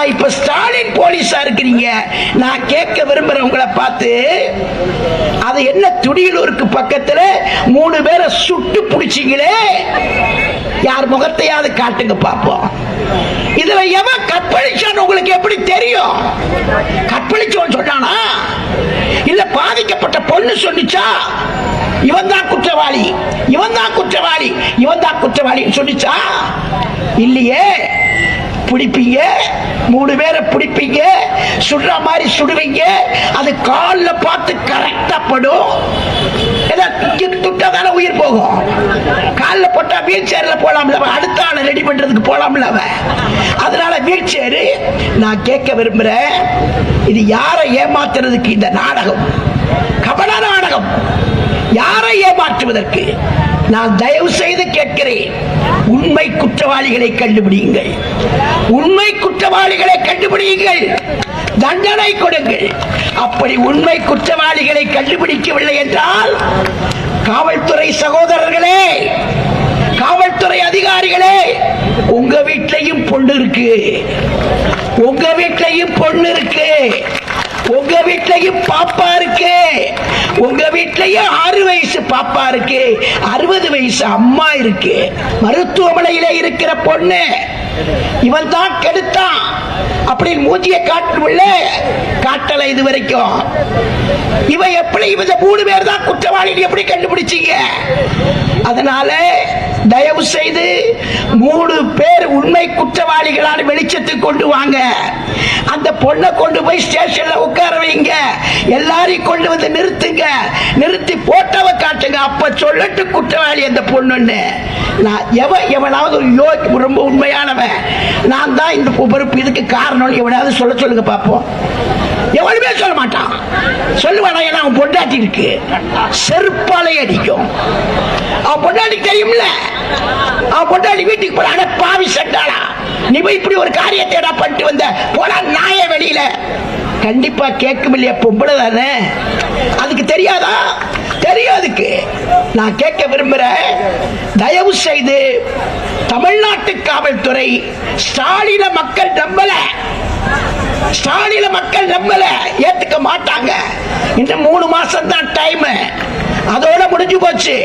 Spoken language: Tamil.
ஆனா இப்ப ஸ்டாலின் போலீஸா இருக்கிறீங்க? நான் கேட்க விரும்புறேன் உங்களை பார்த்து அது என்ன துடியலூருக்கு பக்கத்துல மூணு பேரை சுட்டு பிடிச்சிங்களே யார் முகத்தையாவது காட்டுங்க பார்ப்போம். இதுல எவன் கற்பழிச்சான்னு உங்களுக்கு எப்படி தெரியும்? கற்பழிச்சோன்னு சொன்னானா இல்ல பாதிக்கப்பட்ட பொண்ணு சொன்னிச்சா? இவன் தான் குற்றவாளி. இவன் தான் குற்றவாளி. இவன் தான் குற்றவாளின்னு சொன்னிச்சா? இல்லையே. பிடிப்பீங்க? மூணு பேரை பிடிப்பீங்க? சுடுற மாதிரி சுடுவீங்க? அது காலில் பார்த்து கரெக்டாக படும். ஏதோ துட்டா தானே உயிர் போகும். காலில் போட்டா வீல் சேர்ல போலாம்ல அடுத்த ஆளை ரெடி பண்றதுக்கு போலாம்ல அதனால வீல் சேரு நான் கேட்க விரும்புறேன். இது யாரை ஏமாத்துறதுக்கு இந்த நாடகம்? கபட நாடகம். யார் காப்பாற்றுவதற்கு நான் தயவு செய்து கேட்கிறேன். உண்மை குற்றவாளிகளை கண்டுபிடியுங்கள். உண்மை குற்றவாளிகளை கண்டுபிடியுங்கள். தண்டனை கொடுங்கள். அப்படி உண்மை குற்றவாளிகளை கண்டுபிடிக்கவில்லை என்றால் காவல்துறை சகோதரர்களே காவல்துறை அதிகாரிகளே உங்க வீட்லையும் பொண்ணு இருக்கு. உங்க வீட்லையும் பொண்ணு இருக்கு. உங்க வீட்லையும் பாப்பா இருக்கு. உங்க வீட்லயும் ஆறு வயசு பாப்பா இருக்கு அறுபது வயசு அம்மா இருக்கு. மருத்துவமனையில இருக்கிற பொண்ணு இவன் தான் கெடுத்தான் அப்படின்னு மூஞ்சிய காட்டுள்ள காட்டல இது வரைக்கும் இவன் எப்படி இவன் மூணு பேர் தான் குற்றவாளி எப்படி கண்டுபிடிச்சீங்க? அதனால தயவு செய்து மூணு பேர் உண்மை குற்றவாளிகளான வெளிச்சத்துக்கு கொண்டு வாங்க. அந்த பொண்ணை கொண்டு போய் ஸ்டேஷன்ல உட்கார வைங்க. எல்லாரையும் கொண்டு வந்து நிறுத்துங்க. நிறுத்தி போட்டவ காட்டுங்க. அப்ப சொல்லட்டு குற்றவாளி அந்த பொண்ணுன்னு. நான் எவன் எவனாவது ஒரு யோ ரொம்ப உண்மையானவன். நான் தான் இந்த பொறுப்பு இதுக்கு காரணம் எவனாவது சொல்ல சொல்லுங்க பார்ப்போம் எவனுமே சொல்ல மாட்டான். சொல்லுவானா? ஏன்னா அவன் பொண்டாட்டி இருக்கு. செருப்பாலை அடிக்கும். அவன் பொண்டாட்டி தெரியும்ல? அவன் பொண்டாட்டி வீட்டுக்கு போற அட பாவி செட்டாளா? நீ இப்படி ஒரு காரியத்தை பண்ணிட்டு வந்த போனா நாய வெளியில. கண்டிப்பா கேட்கும் இல்லையா பொம்பளை தானே? அதுக்கு தெரியாதா? தெரியும் அதுக்கு. நான் கேட்க விரும்புறேன் தயவு செய்து தமிழ்நாட்டு காவல்துறை ஸ்டாலின மக்கள் நம்பல. ஸ்டாலின மக்கள் நம்பல. ஏத்துக்க மாட்டாங்க. இன்னும் மூணு மாசம் தான் டைம் அதோட முடிஞ்சு போச்சு.